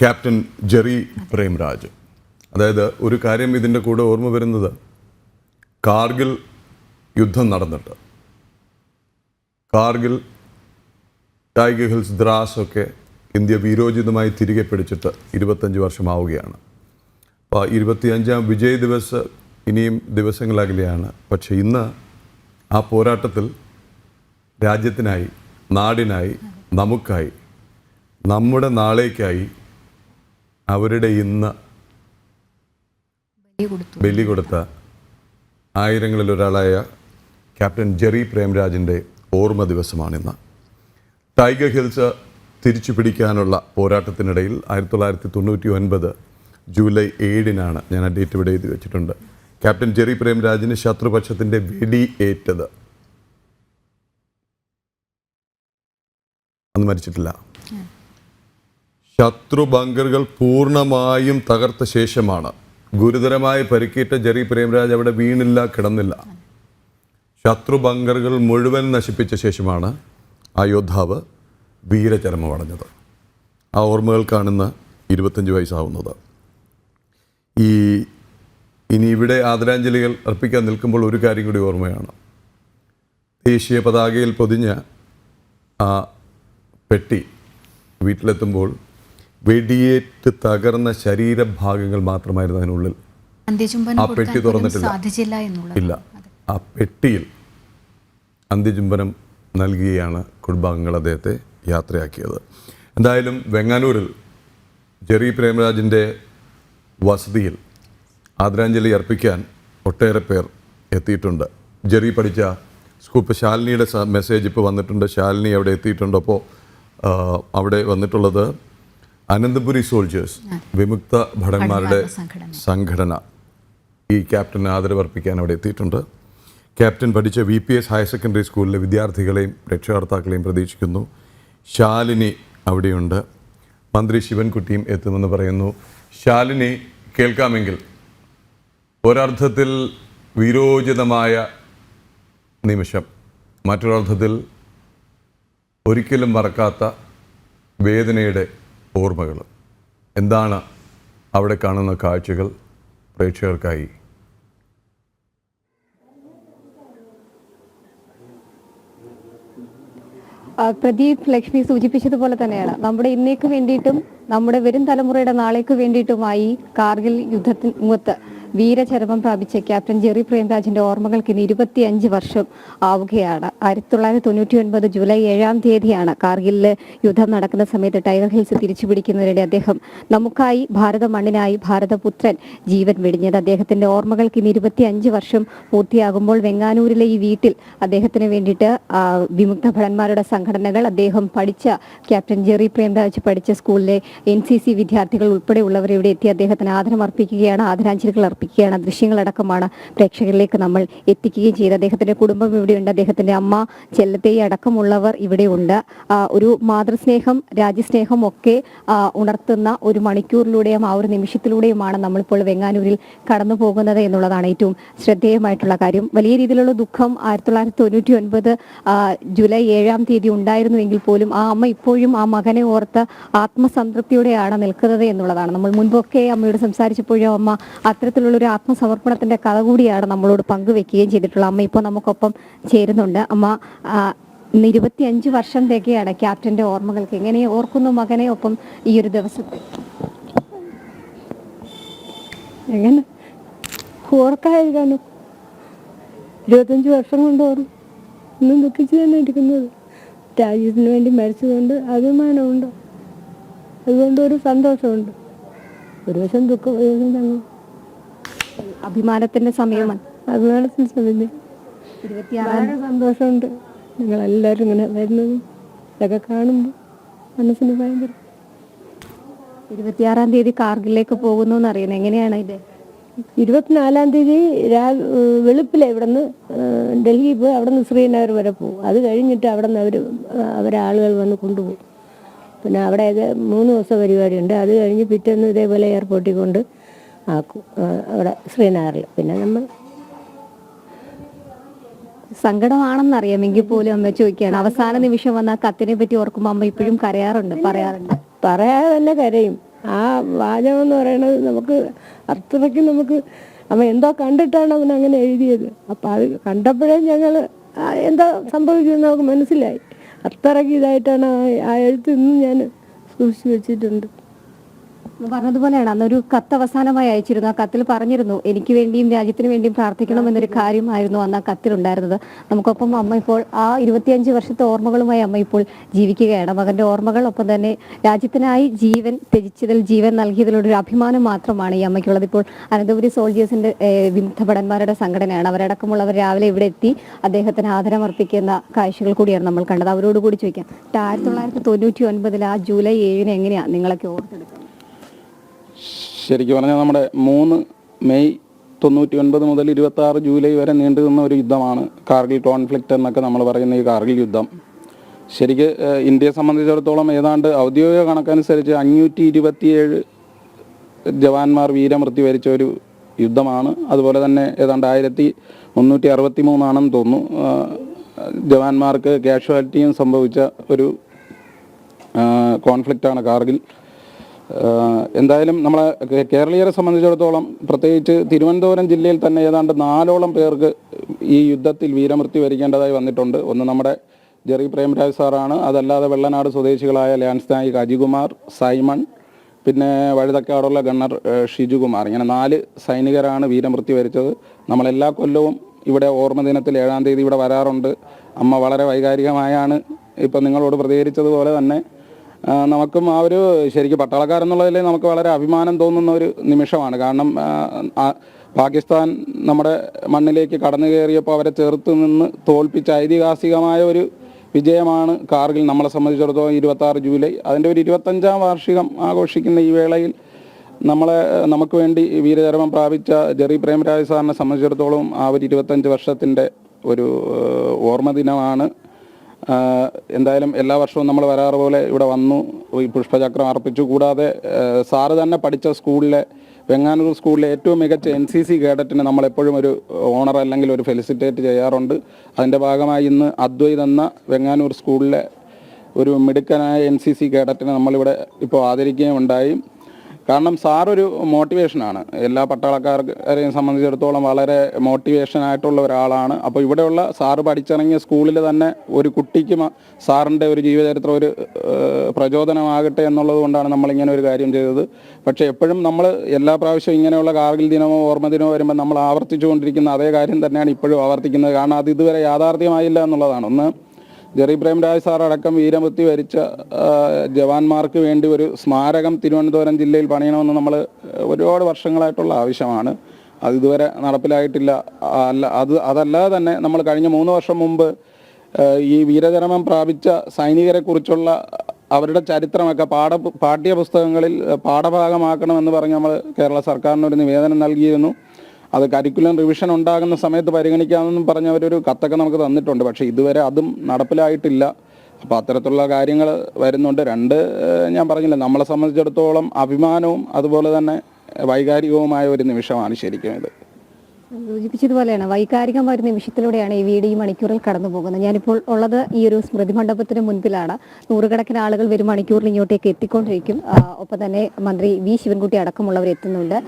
Captain Jerry Premraj. അതായത് ഒരു കാര്യം ഇതിന്റെ കൂടെ ഓർമ്മ വരുന്നത്. കാർഗിൽ യുദ്ധം നടന്നിട്ട്. കാർഗിൽ ടൈഗർ ഹിൽസ് ദ്രാസ് ഒക്കെ ഇന്ത്യ വീരോചിതമായി തിരികെ പിടിച്ചിട്ട് ഇരുപത്തഞ്ച് വർഷമാവുകയാണ്. അപ്പോൾ ഇരുപത്തിയഞ്ചാം വിജയ് ദിവസ് ഇനിയും ദിവസങ്ങളകലെയാണ്. പക്ഷേ ഇന്ന് ആ പോരാട്ടത്തിൽ രാജ്യത്തിനായി നാടിനായി നമുക്കായി നമ്മുടെ നാളേക്കായി അവരുടെ ഇന്ന് ബലി കൊടുത്തു ആയിരങ്ങളിൽ ഒരാളായ ക്യാപ്റ്റൻ ജെറി പ്രേംരാജിന്റെ ഓർമ്മ ദിവസമാണിന്ന്. ടൈഗർ ഹിൽസ് തിരിച്ചു പിടിക്കാനുള്ള പോരാട്ടത്തിനിടയിൽ ആയിരത്തി തൊള്ളായിരത്തി തൊണ്ണൂറ്റി ഒൻപത് ജൂലൈ ഏഴിനാണ് ഞാൻ ആ ഡേറ്റ് ഇവിടെ എഴുതി വെച്ചിട്ടുണ്ട്. ക്യാപ്റ്റൻ ജെറി പ്രേംരാജിന് ശത്രുപക്ഷത്തിന്റെ വെടി ഏറ്റത്. അന്ന് മരിച്ചിട്ടില്ല. ശത്രു ബങ്കറുകൾ പൂർണമായും തകർത്ത ശേഷമാണ്. ഗുരുതരമായി പരിക്കേറ്റ ജെറി പ്രേംരാജ് അവിടെ വീണില്ല കിടന്നില്ല. ശത്രു ബങ്കറുകൾ മുഴുവൻ നശിപ്പിച്ച ശേഷമാണ് ആ യോദ്ധാവ് വീരചരമമടഞ്ഞത് ആ ഓർമ്മകൾക്കാണ് ഇന്ന് ഇരുപത്തഞ്ച് വയസ്സാവുന്നത്. ഈ ഇനി ഇവിടെ ആദരാഞ്ജലികൾ അർപ്പിക്കാൻ നിൽക്കുമ്പോൾ ഒരു കാര്യം കൂടി ഓർമ്മയാണ്. ദേശീയ പതാകയിൽ പൊതിഞ്ഞ ആ പെട്ടി വീട്ടിലെത്തുമ്പോൾ വെടിയേറ്റ് തകർന്ന ശരീരഭാഗങ്ങൾ മാത്രമായിരുന്നു അതിനുള്ളിൽ. ആ പെട്ടി തുറന്നിട്ടില്ല. ഇല്ല. ആ പെട്ടിയിൽ അന്ത്യചുംബനം നൽകിയാണ് കുടുംബാംഗങ്ങൾ അദ്ദേഹത്തെ യാത്രയാക്കിയത്. എന്തായാലും വെങ്ങാനൂരിൽ ജെറി പ്രേമരാജിന്റെ വസതിയിൽ ആദരാഞ്ജലി അർപ്പിക്കാൻ ഒട്ടേറെ പേർ എത്തിയിട്ടുണ്ട്. ജെറി പഠിച്ച സ്കൂപ്പ് ശാലിനിയുടെ മെസ്സേജ് ഇപ്പോൾ വന്നിട്ടുണ്ട്. ശാലിനി അവിടെ എത്തിയിട്ടുണ്ട്. അപ്പോൾ അവിടെ വന്നിട്ടുള്ളത് അനന്തപുരി സോൾജേഴ്സ് വിമുക്ത ഭടന്മാരുടെ. സംഘടന. ഈ ക്യാപ്റ്റന് ആദരവർപ്പിക്കാൻ അവിടെ എത്തിയിട്ടുണ്ട്. ക്യാപ്റ്റൻ പഠിച്ച V P S higher secondary സ്കൂളിലെ വിദ്യാർത്ഥികളെയും രക്ഷകർത്താക്കളെയും പ്രതീക്ഷിക്കുന്നു. ശാലിനി അവിടെയുണ്ട്. മന്ത്രി ശിവൻകുട്ടിയും എത്തുമെന്ന് പറയുന്നു. ശാലിനി കേൾക്കാമെങ്കിൽ. ഒരർത്ഥത്തിൽ വീരോചിതമായ നിമിഷം. മറ്റൊരർത്ഥത്തിൽ ഒരിക്കലും മറക്കാത്ത വേദനയുടെ ഓർമ്മകൾ. എന്താണ് അവിടെ കാണുന്ന കാഴ്ചകൾ പ്രേക്ഷകർക്കായി? പ്രദീപ് ലക്ഷ്മി സൂചിപ്പിച്ചതുപോലെ തന്നെയാണ്. നമ്മുടെ ഇന്നേക്ക് വേണ്ടിയിട്ടും നമ്മുടെ വരും തലമുറയുടെ നാളേക്ക് വേണ്ടിയിട്ടുമായി കാർഗിൽ യുദ്ധത്തിന് മുഖത്ത് വീരചരമം പ്രാപിച്ച ക്യാപ്റ്റൻ ജെറി പ്രേംരാജിന്റെ ഓർമ്മകൾക്ക് ഇനി ഇരുപത്തിയഞ്ച് വർഷം ആവുകയാണ്. ആയിരത്തി തൊള്ളായിരത്തി തൊണ്ണൂറ്റി ഒൻപത് ജൂലൈ ഏഴാം തീയതിയാണ് കാർഗിലിൽ യുദ്ധം നടക്കുന്ന സമയത്ത് ടൈഗർ ഹിൽസ് തിരിച്ചു പിടിക്കുന്നതിനിടെ അദ്ദേഹം നമുക്കായി ഭാരത മണ്ണിനായി ഭാരതപുത്രൻ ജീവൻ വെടിഞ്ഞത്. അദ്ദേഹത്തിന്റെ ഓർമ്മകൾക്ക് ഇനി ഇരുപത്തിയഞ്ച് വർഷം പൂർത്തിയാകുമ്പോൾ വെങ്ങാനൂരിലെ ഈ വീട്ടിൽ അദ്ദേഹത്തിന് വേണ്ടിയിട്ട് വിമുക്ത ഭടന്മാരുടെ സംഘടനകൾ അദ്ദേഹം പഠിച്ച ക്യാപ്റ്റൻ ജെറി പ്രേംരാജ് പഠിച്ച സ്കൂളിലെ എൻ സി സി വിദ്യാർത്ഥികൾ ഉൾപ്പെടെയുള്ളവർ ഇവിടെ എത്തി അദ്ദേഹത്തിന് ആദരം അർപ്പിക്കുകയാണ് ആദരാഞ്ജലികൾ അർപ്പിക്കുകയാണ് ആ ദൃശ്യങ്ങളടക്കമാണ് പ്രേക്ഷകരിലേക്ക് നമ്മൾ എത്തിക്കുകയും ചെയ്ത് അദ്ദേഹത്തിന്റെ കുടുംബം ഇവിടെയുണ്ട്. അദ്ദേഹത്തിന്റെ അമ്മ ചെല്ലത്തെ അടക്കമുള്ളവർ ഇവിടെയുണ്ട്. ഒരു മാതൃസ്നേഹം രാജ്യസ്നേഹം ഒക്കെ ഉണർത്തുന്ന ഒരു മണിക്കൂറിലൂടെയും ആ ഒരു നിമിഷത്തിലൂടെയുമാണ് നമ്മളിപ്പോൾ വെങ്ങാനൂരിൽ കടന്നു പോകുന്നത് എന്നുള്ളതാണ് ഏറ്റവും ശ്രദ്ധേയമായിട്ടുള്ള കാര്യം. വലിയ രീതിയിലുള്ള ദുഃഖം ആയിരത്തി തൊള്ളായിരത്തി തൊണ്ണൂറ്റി ഒൻപത് ജൂലൈ ഏഴാം തീയതി ഉണ്ടായിരുന്നുവെങ്കിൽ പോലും ആ അമ്മ ഇപ്പോഴും ആ മകനെ ഓർത്ത് ആത്മസംതൃപ്തിയോടെയാണ് നിൽക്കുന്നത് എന്നുള്ളതാണ്. നമ്മൾ മുൻപൊക്കെ അമ്മയോട് സംസാരിച്ചപ്പോഴും അമ്മ അത്തരത്തിലുള്ള ഒരു ആത്മസമർപ്പണത്തിന്റെ കഥ കൂടിയാണ് നമ്മളോട് പങ്കുവെക്കുകയും ചെയ്തിട്ടുള്ളത്. അമ്മ ഇപ്പോൾ നമുക്കൊപ്പം ചേരുന്നുണ്ട്. അമ്മ ഇരുപത്തിയഞ്ച് വർഷം തികയാണ് ക്യാപ്റ്റന്റെ ഓർമ്മകൾക്ക്. എങ്ങനെ ഓർക്കുന്നു മകനെ ഒപ്പം ഈ ഒരു ദിവസത്തെ? എങ്ങനെ? ഓർക്കാതിരിക്കാനും? ഇരുപത്തഞ്ച് വർഷം കൊണ്ട് ഓർമ്മ ഇന്നും ദുഃഖിച്ച് തന്നെ ഇരിക്കുന്നത്. രാജ്യത്തിന് വേണ്ടി മരിച്ചതുകൊണ്ട് അഭിമാനമുണ്ട്. അതുകൊണ്ട് ഒരു സന്തോഷമുണ്ട്. ഒരു വശം ദുഃഖം തങ്ങും അഭിമാനത്തിന്റെ സമയമാണ്. അതാണ് സമയത്ത് ഇരുപത്തിയാറാം സന്തോഷമുണ്ട്. നിങ്ങളെല്ലാവരും ഇങ്ങനെ വരുന്നത്. ഇതൊക്കെ കാണുമ്പോൾ മനസ്സിന് ഭയങ്കര ഇരുപത്തിയാറാം തീയതി കാർഗിലേക്ക് പോകുന്നു അറിയണം എങ്ങനെയാണ് ഇത്? ഇരുപത്തിനാലാം തീയതി രാ വെളുപ്പിലെ ഇവിടെ നിന്ന് ഡൽഹി പോയി അവിടെ നിന്ന് ശ്രീനഗർ വരെ പോകും. അത് കഴിഞ്ഞിട്ട് അവിടെ നിന്ന് അവർ അവരെ ആളുകൾ വന്ന് കൊണ്ടുപോകും. പിന്നെ അവിടെ ഇത് മൂന്ന് ദിവസം പരിപാടിയുണ്ട്. അത് കഴിഞ്ഞ് പിറ്റേന്ന് ഇതേപോലെ എയർപോർട്ടിൽ കൊണ്ട് ആക്കും അവിടെ ശ്രീനഗറിൽ. പിന്നെ നമ്മൾ സങ്കടമാണെന്നറിയാമെങ്കിൽ പോലും അമ്മ ചോദിക്കുകയാണ്. അവസാന നിമിഷം വന്ന ആ കത്തിനെ പറ്റി ഓർക്കുമ്പോൾ അമ്മ ഇപ്പോഴും കരയാറുണ്ട് പറയാറുണ്ട്. പറയാതെ തന്നെ കരയും. ആ വാചകം എന്ന് പറയുന്നത് നമുക്ക് അത്രയ്ക്ക് നമുക്ക് അമ്മ എന്തോ കണ്ടിട്ടാണ് അവൻ അങ്ങനെ എഴുതിയത്. അപ്പം അത് കണ്ടപ്പോഴേ ഞങ്ങൾ എന്താ സംഭവിക്കുന്നത് നമുക്ക് മനസ്സിലായി. അത്രയ്ക്ക് ഇതായിട്ടാണ് ആ- എഴുത്ത് ഇന്നും ഞാൻ സൂക്ഷിച്ചു വെച്ചിട്ടുണ്ട്. പറഞ്ഞതുപോലെയാണ്. അന്നൊരു കത്ത് അവസാനമായി അയച്ചിരുന്നു. ആ കത്തിൽ പറഞ്ഞിരുന്നു എനിക്ക് വേണ്ടിയും രാജ്യത്തിന് വേണ്ടിയും പ്രാർത്ഥിക്കണം എന്നൊരു കാര്യമായിരുന്നു അന്ന് ആ കത്തിലുണ്ടായിരുന്നത്. നമുക്കൊപ്പം അമ്മ ഇപ്പോൾ ആ ഇരുപത്തിയഞ്ച് വർഷത്തെ ഓർമ്മകളുമായി അമ്മ ഇപ്പോൾ ജീവിക്കുകയാണ്. മകന്റെ ഓർമ്മകൾ ഒപ്പം തന്നെ രാജ്യത്തിനായി ജീവൻ ത്യജിച്ചതിൽ ജീവൻ നൽകിയതിലൊരു അഭിമാനം മാത്രമാണ് ഈ അമ്മയ്ക്കുള്ളത്. ഇപ്പോൾ അനന്തപുരി സോൾജേഴ്സിന്റെ ഏഹ്, വിമുക്ത ഭടന്മാരുടെ സംഘടനയാണ്. അവരടക്കമുള്ളവർ രാവിലെ ഇവിടെ എത്തി അദ്ദേഹത്തിന് ആദരമർപ്പിക്കുന്ന കാഴ്ചകൾ കൂടിയാണ് നമ്മൾ കണ്ടത്. അവരോട് കൂടി ചോദിക്കാം ആയിരത്തി തൊള്ളായിരത്തി തൊണ്ണൂറ്റി ഒൻപതിൽ ആ ജൂലൈ ഏഴിന് എങ്ങനെയാണ് നിങ്ങളൊക്കെ ഓർത്തെടുക്കുന്നത് ശരിക്കും പറഞ്ഞാൽ നമ്മുടെ മൂന്ന് മെയ് തൊണ്ണൂറ്റി ഒൻപത് മുതൽ ഇരുപത്തി ആറ് ജൂലൈ വരെ നീണ്ടു നിന്ന ഒരു യുദ്ധമാണ് കാർഗിൽ കോൺഫ്ലിക്റ്റ് എന്നൊക്കെ നമ്മൾ പറയുന്ന ഈ കാർഗിൽ യുദ്ധം. ശരിക്ക് ഇന്ത്യയെ സംബന്ധിച്ചിടത്തോളം ഏതാണ്ട് ഔദ്യോഗിക കണക്കനുസരിച്ച് അഞ്ഞൂറ്റി ഇരുപത്തിയേഴ് ജവാന്മാർ വീരമൃത്യു വരിച്ച ഒരു യുദ്ധമാണ്. അതുപോലെ തന്നെ ഏതാണ്ട് ആയിരത്തി മുന്നൂറ്റി അറുപത്തി മൂന്നാണെന്ന് തോന്നുന്നു ജവാന്മാർക്ക് കാഷ്വാലിറ്റിയും സംഭവിച്ച ഒരു കോൺഫ്ലിക്റ്റാണ് കാർഗിൽ. എന്തായാലും നമ്മളെ കേരളീയരെ സംബന്ധിച്ചിടത്തോളം പ്രത്യേകിച്ച് തിരുവനന്തപുരം ജില്ലയിൽ തന്നെ ഏതാണ്ട് നാലോളം പേർക്ക് ഈ യുദ്ധത്തിൽ വീരമൃത്യു വരിക്കേണ്ടതായി വന്നിട്ടുണ്ട്. ഒന്ന് നമ്മുടെ ജെറി പ്രേംരാജ് സാറാണ്. അതല്ലാതെ വെള്ളനാട് സ്വദേശികളായ ലാൻസ് നായിക് അജികുമാർ സൈമൺ പിന്നെ വഴുതക്കാടുള്ള ഗണ്ണർ ഷിജുകുമാർ. ഇങ്ങനെ നാല് സൈനികരാണ് വീരമൃത്യു വരിച്ചത്. നമ്മളെല്ലാ കൊല്ലവും ഇവിടെ ഓർമ്മ ദിനത്തിൽ ഏഴാം തീയതി ഇവിടെ വരാറുണ്ട്. അമ്മ വളരെ വൈകാരികമായാണ്. ഇപ്പം നിങ്ങളോട് പ്രതികരിച്ചതുപോലെ തന്നെ നമുക്കും ആ ഒരു ശരിക്കും പട്ടാളക്കാരെന്നുള്ളതിൽ നമുക്ക് വളരെ അഭിമാനം തോന്നുന്ന ഒരു നിമിഷമാണ്. കാരണം പാകിസ്ഥാൻ നമ്മുടെ മണ്ണിലേക്ക് കടന്നു കയറിയപ്പോൾ അവരെ ചേർത്ത് നിന്ന് തോൽപ്പിച്ച ഐതിഹാസികമായ ഒരു വിജയമാണ് കാർഗിൽ. നമ്മളെ സംബന്ധിച്ചിടത്തോളം ഇരുപത്തി ആറ് ജൂലൈ അതിന്റെ ഒരു ഇരുപത്തഞ്ചാം വാർഷികം ആഘോഷിക്കുന്ന ഈ വേളയിൽ നമ്മളെ നമുക്ക് വേണ്ടി വീരചരമം പ്രാപിച്ച ജെറി പ്രേമരാജ് സാറിനെ സംബന്ധിച്ചിടത്തോളം ആ ഒരു ഇരുപത്തഞ്ച് വർഷത്തിന്റെ ഒരു ഓർമ്മ ദിനമാണ്. എന്തായാലും എല്ലാ വർഷവും നമ്മൾ വരാറ് പോലെ ഇവിടെ വന്നു. ഈ പുഷ്പചക്രം അർപ്പിച്ചു. കൂടാതെ സാറ് തന്നെ പഠിച്ച സ്കൂളിലെ വെങ്ങാനൂർ സ്കൂളിലെ ഏറ്റവും മികച്ച എൻ സി സി കേഡറ്റിന് നമ്മളെപ്പോഴും ഒരു ഓണർ അല്ലെങ്കിൽ ഒരു ഫെലിസിറ്റേറ്റ് ചെയ്യാറുണ്ട്. അതിന്റെ ഭാഗമായി ഇന്ന് അദ്വൈത് എന്ന വെങ്ങാനൂർ സ്കൂളിലെ ഒരു മിടുക്കനായ എൻ സി സി കേഡറ്റിനെ നമ്മളിവിടെ ഇപ്പോൾ ആദരിക്കുകയും ഉണ്ടായി കാരണം സാറൊരു മോട്ടിവേഷനാണ്. എല്ലാ പട്ടാളക്കാരെയും സംബന്ധിച്ചിടത്തോളം വളരെ മോട്ടിവേഷൻ ആയിട്ടുള്ള ഒരാളാണ്. അപ്പോൾ ഇവിടെയുള്ള സാറ് പഠിച്ചിറങ്ങിയ സ്കൂളിൽ തന്നെ ഒരു കുട്ടിക്ക് സാറിന്റെ ഒരു ജീവചരിത്രം ഒരു പ്രചോദനമാകട്ടെ എന്നുള്ളത് കൊണ്ടാണ് നമ്മളിങ്ങനെ ഒരു കാര്യം ചെയ്തത്. പക്ഷേ എപ്പോഴും നമ്മൾ എല്ലാ പ്രാവശ്യവും ഇങ്ങനെയുള്ള കാർഗിൽ ദിനമോ ഓർമ്മ ദിനമോ വരുമ്പോൾ നമ്മൾ ആവർത്തിച്ചുകൊണ്ടിരിക്കുന്ന അതേ കാര്യം തന്നെയാണ് ഇപ്പോഴും ആവർത്തിക്കുന്നത്. കാരണം അത് ഇതുവരെ യാഥാർത്ഥ്യമായില്ല എന്നുള്ളതാണ്. ഒന്ന് ജെറി പ്രേംരാജ് സാർ അടക്കം വീരമൃത്യു വരിച്ച ജവാന്മാർക്ക് വേണ്ടി ഒരു സ്മാരകം തിരുവനന്തപുരം ജില്ലയിൽ പണിയണമെന്ന് നമ്മൾ ഒരുപാട് വർഷങ്ങളായിട്ടുള്ള ആവശ്യമാണ്. അത് ഇതുവരെ നടപ്പിലായിട്ടില്ല. അല്ല അത് അതല്ലാതെ തന്നെ നമ്മൾ കഴിഞ്ഞ മൂന്ന് വർഷം മുമ്പ് ഈ വീരചരമം പ്രാപിച്ച സൈനികരെക്കുറിച്ചുള്ള അവരുടെ ചരിത്രമൊക്കെ പാഠ പാഠ്യപുസ്തകങ്ങളിൽ പാഠഭാഗമാക്കണമെന്ന് പറഞ്ഞ് നമ്മൾ കേരള സർക്കാരിന് ഒരു നിവേദനം നൽകിയിരുന്നു. അത് കരിക്കുലം റിവിഷൻ ഉണ്ടാകുന്ന സമയത്ത് പരിഗണിക്കാമെന്നും പറഞ്ഞ അവരൊരു കത്തൊക്കെ നമുക്ക് തന്നിട്ടുണ്ട്. പക്ഷേ ഇതുവരെ അതും നടപ്പിലായിട്ടില്ല. അപ്പോൾ അത്തരത്തിലുള്ള കാര്യങ്ങൾ വരുന്നുണ്ട്. രണ്ട് ഞാൻ പറഞ്ഞില്ല നമ്മളെ സംബന്ധിച്ചിടത്തോളം അഭിമാനവും അതുപോലെ തന്നെ വൈകാരികവുമായ ഒരു നിമിഷമാണ് ശരിക്കും ഇത്. സൂചിപ്പിച്ചതുപോലെയാണ് വൈകാരികമായ ഒരു നിമിഷത്തിലൂടെയാണ് ഈ വീട് ഈ മണിക്കൂറിൽ കടന്നു പോകുന്നത് ഞാനിപ്പോൾ ഉള്ളത് ഈ ഒരു സ്മൃതി മണ്ഡപത്തിന് മുൻപിലാണ്. നൂറുകണക്കിന് ആളുകൾ വരും മണിക്കൂറിൽ ഇങ്ങോട്ടേക്ക് എത്തിക്കൊണ്ടിരിക്കും. ഒപ്പം തന്നെ മന്ത്രി വി. ശിവൻകുട്ടി അടക്കമുള്ളവർ എത്തുന്നുണ്ട്.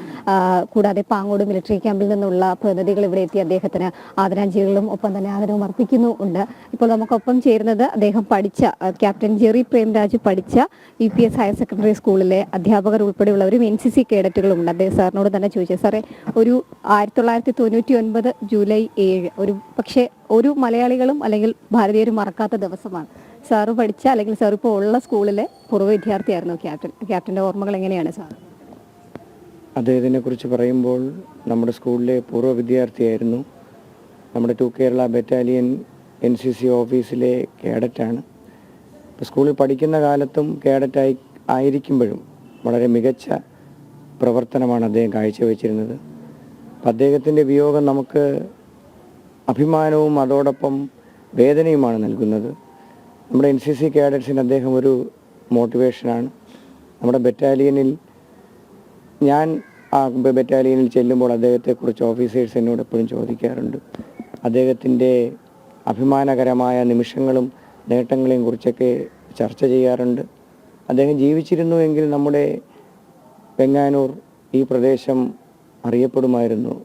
കൂടാതെ പാങ്ങോട് മിലിറ്ററി ക്യാമ്പിൽ നിന്നുള്ള പ്രതിനിധികൾ ഇവിടെ എത്തി അദ്ദേഹത്തിന് ആദരാഞ്ജലികളും ഒപ്പം തന്നെ ആദരവും അർപ്പിക്കുന്നുണ്ട് ഇപ്പോൾ നമുക്കൊപ്പം ചേരുന്നത് അദ്ദേഹം പഠിച്ച ക്യാപ്റ്റൻ ജെറി പ്രേംരാജ് പഠിച്ച U P S higher secondary സ്കൂളിലെ അധ്യാപകർ ഉൾപ്പെടെയുള്ളവരും എൻ സി സി കേഡറ്റുകളുമുണ്ട്. അദ്ദേഹം സാറിനോട് തന്നെ ചോദിച്ചത് സാറേ ഒരു ആയിരത്തി തൊള്ളായിരത്തി തൊണ്ണൂറ്റി ഒൻപത് ജൂലൈ ഏഴ്. ഒരു പക്ഷേ ഒരു മലയാളികളും അല്ലെങ്കിൽ ഭാരതീയരും മറക്കാത്ത ദിവസമാണ്. സാറ് പഠിച്ച അല്ലെങ്കിൽ സാർ ഇപ്പോൾ ഉള്ള സ്കൂളിലെ പൂർവ വിദ്യാർത്ഥിയായിരുന്നു ക്യാപ്റ്റൻ. ക്യാപ്റ്റന്റെ ഓർമ്മകൾ എങ്ങനെയാണ് സാർ? അദ്ദേഹത്തിനെ കുറിച്ച് പറയുമ്പോൾ നമ്മുടെ സ്കൂളിലെ പൂർവ വിദ്യാർത്ഥിയായിരുന്നു. നമ്മുടെ two Kerala battalion N C C ഓഫീസിലെ കേഡറ്റാണ്. ഇപ്പോൾ സ്കൂളിൽ പഠിക്കുന്ന കാലത്തും കേഡറ്റായി ആയിരിക്കുമ്പോഴും വളരെ മികച്ച പ്രവർത്തനമാണ് അദ്ദേഹം കാഴ്ചവെച്ചിരുന്നത്. അദ്ദേഹത്തിന്റെ വിയോഗം നമുക്ക് അഭിമാനവും അതോടൊപ്പം വേദനയുമാണ് നൽകുന്നത്. നമ്മുടെ എൻ സി സി കാഡറ്റ്സിന് അദ്ദേഹം ഒരു മോട്ടിവേഷനാണ് നമ്മുടെ ബറ്റാലിയനിൽ ഞാൻ ആ ബറ്റാലിയനിൽ ചെല്ലുമ്പോൾ അദ്ദേഹത്തെക്കുറിച്ച് ഓഫീസേഴ്സ് എന്നോട് എപ്പോഴും ചോദിക്കാറുണ്ട്. അദ്ദേഹത്തിന്റെ അഭിമാനകരമായ നിമിഷങ്ങളും നേട്ടങ്ങളെയും കുറിച്ചൊക്കെ ചർച്ച ചെയ്യാറുണ്ട്. അദ്ദേഹം ജീവിച്ചിരുന്നുവെങ്കിൽ നമ്മുടെ വെങ്ങാനൂർ ഈ പ്രദേശം അറിയപ്പെടുമായിരുന്നു.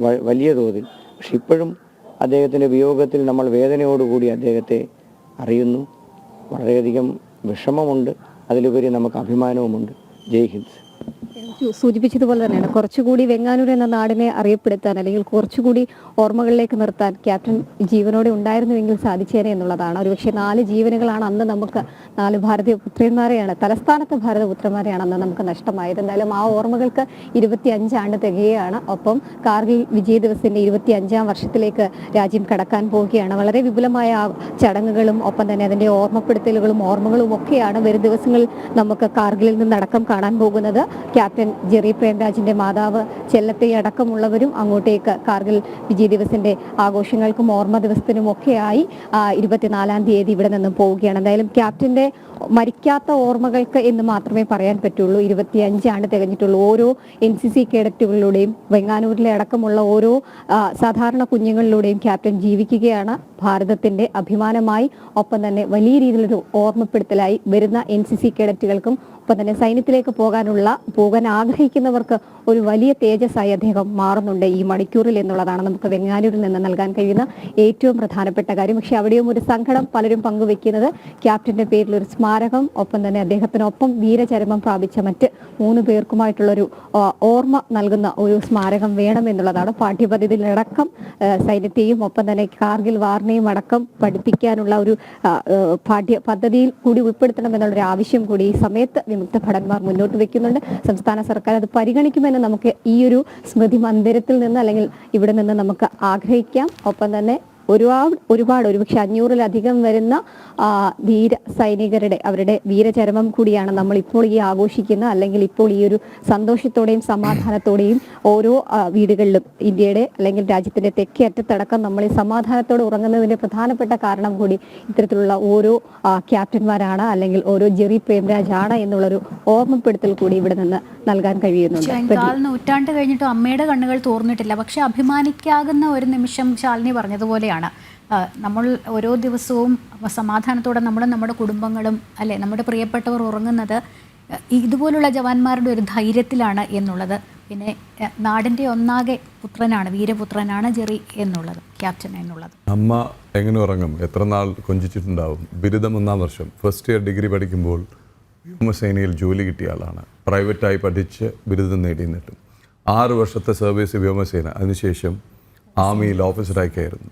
വലിയ തോതിൽ. പക്ഷെ ഇപ്പോഴും അദ്ദേഹത്തിന്റെ വിയോഗത്തിൽ നമ്മൾ വേദനയോടുകൂടി അദ്ദേഹത്തെ അറിയുന്നു. വളരെയധികം വിഷമമുണ്ട്. അതിലുപരി നമുക്ക് അഭിമാനവുമുണ്ട്. ജയ് ഹിന്ദ്. സൂചിപ്പിച്ചതുപോലെ തന്നെയാണ്. കുറച്ചുകൂടി വെങ്ങാനൂർ എന്ന നാടിനെ അറിയപ്പെടുത്താൻ അല്ലെങ്കിൽ കുറച്ചുകൂടി ഓർമ്മകളിലേക്ക് നിർത്താൻ ക്യാപ്റ്റൻ ജീവനോടെ ഉണ്ടായിരുന്നുവെങ്കിൽ സാധിച്ചേനെ എന്നുള്ളതാണ്. ഒരുപക്ഷെ നാല് ജീവനുകളാണ് അന്ന് നമുക്ക് നാല് ഭാരതീയ പുത്രന്മാരെയാണ് തലസ്ഥാനത്തെ ഭാരതപുത്രന്മാരെയാണ് അന്ന് നമുക്ക് നഷ്ടമായത്. എന്തായാലും ആ ഓർമ്മകൾക്ക് ഇരുപത്തി അഞ്ചാണ്ട് തികയാണ് ഒപ്പം കാർഗിൽ വിജയ ദിവസത്തിന്റെ ഇരുപത്തി അഞ്ചാം വർഷത്തിലേക്ക് രാജ്യം കടക്കാൻ പോവുകയാണ്. വളരെ വിപുലമായ ചടങ്ങുകളും ഒപ്പം തന്നെ അതിന്റെ ഓർമ്മപ്പെടുത്തലുകളും ഓർമ്മകളും ഒക്കെയാണ് വരും ദിവസങ്ങളിൽ നമുക്ക് കാർഗിലിൽ നിന്ന് അടക്കം കാണാൻ പോകുന്നത്. ക്യാപ്റ്റൻ ജെറി പ്രേംരാജിന്റെ മാതാവ് ചെല്ലത്തെ അടക്കമുള്ളവരും അങ്ങോട്ടേക്ക് കാർഗിൽ വിജയ ദിവസിന്റെ ആഘോഷങ്ങൾക്കും ഓർമ്മ ദിവസത്തിനും ഒക്കെയായി ഇരുപത്തിനാലാം തീയതി ഇവിടെ നിന്നും പോവുകയാണ്. എന്തായാലും ക്യാപ്റ്റന്റെ മരിക്കാത്ത ഓർമ്മകൾക്ക് എന്ന് മാത്രമേ പറയാൻ പറ്റുള്ളൂ. ഇരുപത്തിയഞ്ചാണ് തികഞ്ഞിട്ടുള്ളൂ. ഓരോ എൻ സി സി കേഡറ്റുകളിലൂടെയും വെങ്ങാനൂരിലെ അടക്കമുള്ള ഓരോ സാധാരണ കുഞ്ഞുങ്ങളിലൂടെയും ക്യാപ്റ്റൻ ജീവിക്കുകയാണ്. ഭാരതത്തിന്റെ അഭിമാനമായി ഒപ്പം തന്നെ വലിയ രീതിയിലൊരു ഓർമ്മപ്പെടുത്തലായി വരുന്ന എൻ സി സി കേഡറ്റുകൾക്കും ഒപ്പം തന്നെ സൈന്യത്തിലേക്ക് പോകാനുള്ള പോകാൻ ആഗ്രഹിക്കുന്നവർക്ക് ഒരു വലിയ തേജസ്സായി അദ്ദേഹം മാറുന്നുണ്ട് ഈ മണിക്കൂറിൽ എന്നുള്ളതാണ് നമുക്ക് വെങ്ങാനൂരിൽ നിന്ന് നൽകാൻ കഴിയുന്ന ഏറ്റവും പ്രധാനപ്പെട്ട കാര്യം. പക്ഷെ അവിടെയും ഒരു സങ്കടം പലരും പങ്കുവെക്കുന്നത് ക്യാപ്റ്റന്റെ പേരിൽ ഒരു സ്മാരകം ഒപ്പം തന്നെ അദ്ദേഹത്തിനൊപ്പം വീരചരമം പ്രാപിച്ച മറ്റ് മൂന്ന് പേർക്കുമായിട്ടുള്ളൊരു ഓർമ്മ നൽകുന്ന ഒരു സ്മാരകം വേണം എന്നുള്ളതാണ് പാഠ്യപദ്ധതിയിലടക്കം സൈന്യത്തെയും ഒപ്പം തന്നെ കാർഗിൽ വാറിനെയും അടക്കം പഠിപ്പിക്കാനുള്ള ഒരു പാഠ്യ പദ്ധതിയിൽ കൂടി ഉൾപ്പെടുത്തണം എന്നുള്ളൊരു ആവശ്യം കൂടി ഈ സമയത്ത് വിമുക്ത ഭടന്മാർ മുന്നോട്ട് വെക്കുന്നുണ്ട്. സംസ്ഥാന സർക്കാർ അത് പരിഗണിക്കുമെന്ന് നമുക്ക് ഈ ഒരു സ്മൃതി മന്ദിരത്തിൽ നിന്ന് അല്ലെങ്കിൽ ഇവിടെ നിന്ന് നമുക്ക് ആഗ്രഹിക്കാം. ഒപ്പം തന്നെ ഒരുപാട് ഒരുപാട് ഒരുപക്ഷെ അഞ്ഞൂറിലധികം വരുന്ന വീര ധീര സൈനികരുടെ അവരുടെ വീരചരമം കൂടിയാണ് നമ്മൾ ഇപ്പോൾ ഈ ആഘോഷിക്കുന്ന അല്ലെങ്കിൽ ഇപ്പോൾ ഈ ഒരു സന്തോഷത്തോടെയും സമാധാനത്തോടെയും ഓരോ വീടുകളിലും ഇന്ത്യയുടെ അല്ലെങ്കിൽ രാജ്യത്തിന്റെ തെക്കേ അറ്റത്തടക്കം നമ്മൾ ഈ സമാധാനത്തോടെ ഉറങ്ങുന്നതിന്റെ പ്രധാനപ്പെട്ട കാരണം കൂടി ഇത്തരത്തിലുള്ള ഓരോ ക്യാപ്റ്റന്മാരാണ് അല്ലെങ്കിൽ ഓരോ ജെറി പ്രേംരാജ് ആണ് എന്നുള്ളൊരു ഓർമ്മപ്പെടുത്തൽ കൂടി ഇവിടെ നിന്ന് നൽകാൻ കഴിയുന്നുണ്ട്. നൂറ്റാണ്ട് കഴിഞ്ഞിട്ടും അമ്മയുടെ കണ്ണുകൾ തോർന്നിട്ടില്ല. പക്ഷെ അഭിമാനിക്കാകുന്ന ഒരു നിമിഷം ശാലിനി പറഞ്ഞതുപോലെയാണ്. ആ, നമ്മൾ ഓരോ ദിവസവും സമാധാനത്തോടെ നമ്മളും നമ്മുടെ കുടുംബങ്ങളും അല്ലെ നമ്മുടെ പ്രിയപ്പെട്ടവർ ഉറങ്ങുന്നത് ഇതുപോലുള്ള ജവാന്മാരുടെ ഒരു ധൈര്യത്തിലാണ് എന്നുള്ളത്. പിന്നെ നാടിന്റെ ഒന്നാകെ പുത്രനാണ് വീരപുത്രനാണ് ജെറി എന്നുള്ളത് ക്യാപ്റ്റൻ എന്നുള്ളത്. അമ്മ എങ്ങനെ ഉറങ്ങും? എത്ര നാൾ കൊഞ്ചിച്ചിട്ടുണ്ടാവും? ബിരുദം ഒന്നാം വർഷം ഫസ്റ്റ് ഇയർ ഡിഗ്രി പഠിക്കുമ്പോൾ വ്യോമസേനയിൽ ജോലി കിട്ടിയ ആളാണ്. പ്രൈവറ്റായി പഠിച്ച് ബിരുദം നേടി നിന്നിട്ടും ആറ് വർഷത്തെ സർവീസ് വ്യോമസേന. അതിനുശേഷം ആർമിയിൽ ഓഫീസറായി കയറുന്നു.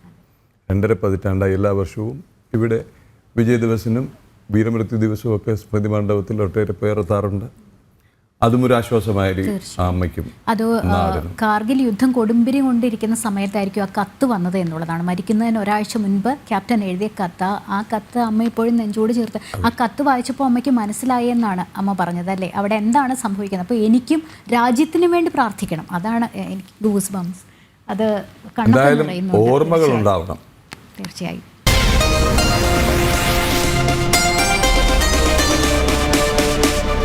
രണ്ടര പതിറ്റാണ്ടായി എല്ലാ വർഷവും ഇവിടെ വിജയ ദിവസനും വീരമൃത്യു ദിവസവും ഒക്കെ സ്മൃതി മണ്ഡപത്തിൽ ഒട്ടേറെ പേർ എത്താറുണ്ട്. അതും ഒരു ആശ്വാസമായിരിക്കും അമ്മയ്ക്കും അത് കാർഗിൽ യുദ്ധം കൊടുമ്പിരി കൊണ്ടിരിക്കുന്ന സമയത്തായിരിക്കും ആ കത്ത് വന്നത് എന്നുള്ളതാണ്. മരിക്കുന്നതിന് ഒരാഴ്ച മുൻപ് ക്യാപ്റ്റൻ എഴുതിയ കത്ത് ആ കത്ത് അമ്മ ഇപ്പോഴും നെഞ്ചോട് ചേർത്ത് ആ കത്ത് വായിച്ചപ്പോൾ അമ്മയ്ക്ക് മനസ്സിലായി എന്നാണ് അമ്മ പറഞ്ഞത് അല്ലേ? അവിടെ എന്താണ് സംഭവിക്കുന്നത്? അപ്പോൾ എനിക്കും രാജ്യത്തിന് വേണ്ടി പ്രാർത്ഥിക്കണം. അതാണ് എനിക്ക് ഗൂസ് ബംസ് അത് ഓർമ്മകൾ. ഉണ്ടാവണം. Terciário.